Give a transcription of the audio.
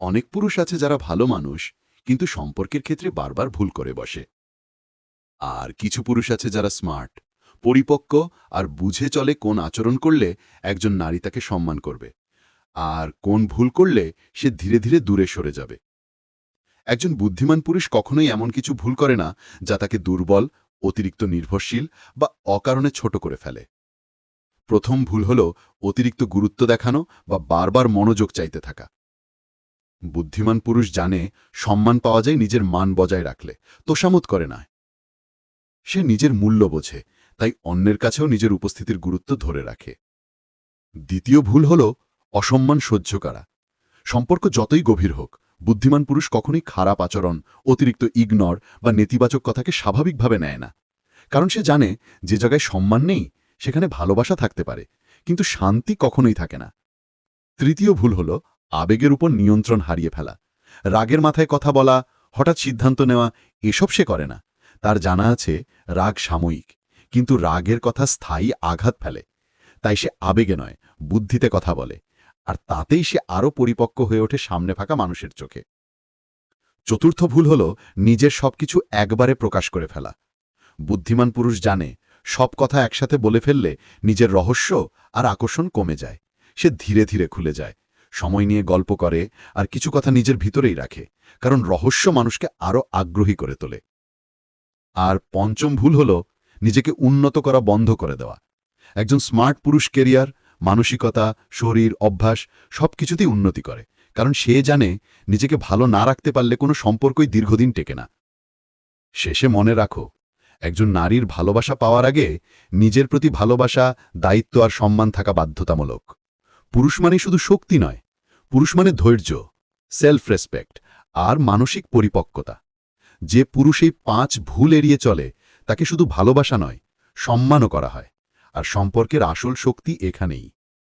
অনেক পুরুষ আছে যারা ভালো মানুষ, কিন্তু সম্পর্কের ক্ষেত্রে বারবার ভুল করে বসে। আর কিছু পুরুষ আছে যারা স্মার্ট, পরিপক্ক আর বুঝে চলে কোন আচরণ করলে একজন নারী তাকে সম্মান করবে। আর কোন ভুল করলে সে ধীরে ধীরে দূরে সরে যাবে। একজন বুদ্ধিমান পুরুষ কখনোই এমন কিছু ভুল করে না যা তাকে দুর্বল, অতিরিক্ত নির্ভরশীল বা অকারণে ছোট করে ফেলে। প্রথম ভুল হল অতিরিক্ত গুরুত্ব দেখানো বা বারবার মনোযোগ চাইতে থাকা। বুদ্ধিমান পুরুষ জানে, সম্মান পাওয়া যায় নিজের মান বজায় রাখলে। তোষামত করে না। সে নিজের মূল্য বোঝে, তাই অন্যের কাছেও নিজের উপস্থিতির গুরুত্ব ধরে রাখে। দ্বিতীয় ভুল হল অসম্মান সহ্য করা। সম্পর্ক যতই গভীর হোক, বুদ্ধিমান পুরুষ কখনোই খারাপ আচরণ, অতিরিক্ত ইগনর বা নেতিবাচক কথাকে স্বাভাবিকভাবে নেয় না। কারণ সে জানে, যে জায়গায় সম্মান নেই, সেখানে ভালোবাসা থাকতে পারে, কিন্তু শান্তি কখনোই থাকে না। তৃতীয় ভুল হল আবেগের উপর নিয়ন্ত্রণ হারিয়ে ফেলা। রাগের মাথায় কথা বলা, হঠাৎ সিদ্ধান্ত নেওয়া, এসব সে করে না। তার জানা আছে, রাগ সাময়িক, কিন্তু রাগের কথা স্থায়ী আঘাত ফেলে। তাই সে আবেগে নয়, বুদ্ধিতে কথা বলে। আর তাতেই সে আরও পরিপক্ক হয়ে ওঠে সামনে ফাঁকা মানুষের চোখে। চতুর্থ ভুল হল, নিজের সবকিছু একবারে প্রকাশ করে ফেলা। বুদ্ধিমান পুরুষ জানে, সব কথা একসাথে বলে ফেললে নিজের রহস্য আর আকর্ষণ কমে যায়। সে ধীরে ধীরে খুলে যায়। সময় নিয়ে গল্প করে আর কিছু কথা নিজের ভিতরেই রাখে, কারণ রহস্য মানুষকে আরও আগ্রহী করে তোলে। আর পঞ্চম ভুল হল নিজেকে উন্নত করা বন্ধ করে দেওয়া। একজন স্মার্ট পুরুষ কেরিয়ার, মানসিকতা, শরীর, অভ্যাস সব কিছুতেই উন্নতি করে, কারণ সে জানে নিজেকে ভালো না রাখতে পারলে কোনো সম্পর্কই দীর্ঘদিন টেকে না। শেষে মনে রাখো, একজন নারীর ভালোবাসা পাওয়ার আগে নিজের প্রতি ভালোবাসা, দায়িত্ব আর সম্মান থাকা বাধ্যতামূলক। পুরুষ মানে শুধু শক্তি নয়, পুরুষ মানে ধৈর্য সেলফ রেসপেক্ট আর মানসিক পরিপক্কতা। যে পুরুষ এই পাঁচ ভুল এড়িয়ে চলে, তাকে শুধু ভালোবাসা নয়, সম্মানও করা হয়, আর সম্পর্কের আসল শক্তি এখানেই।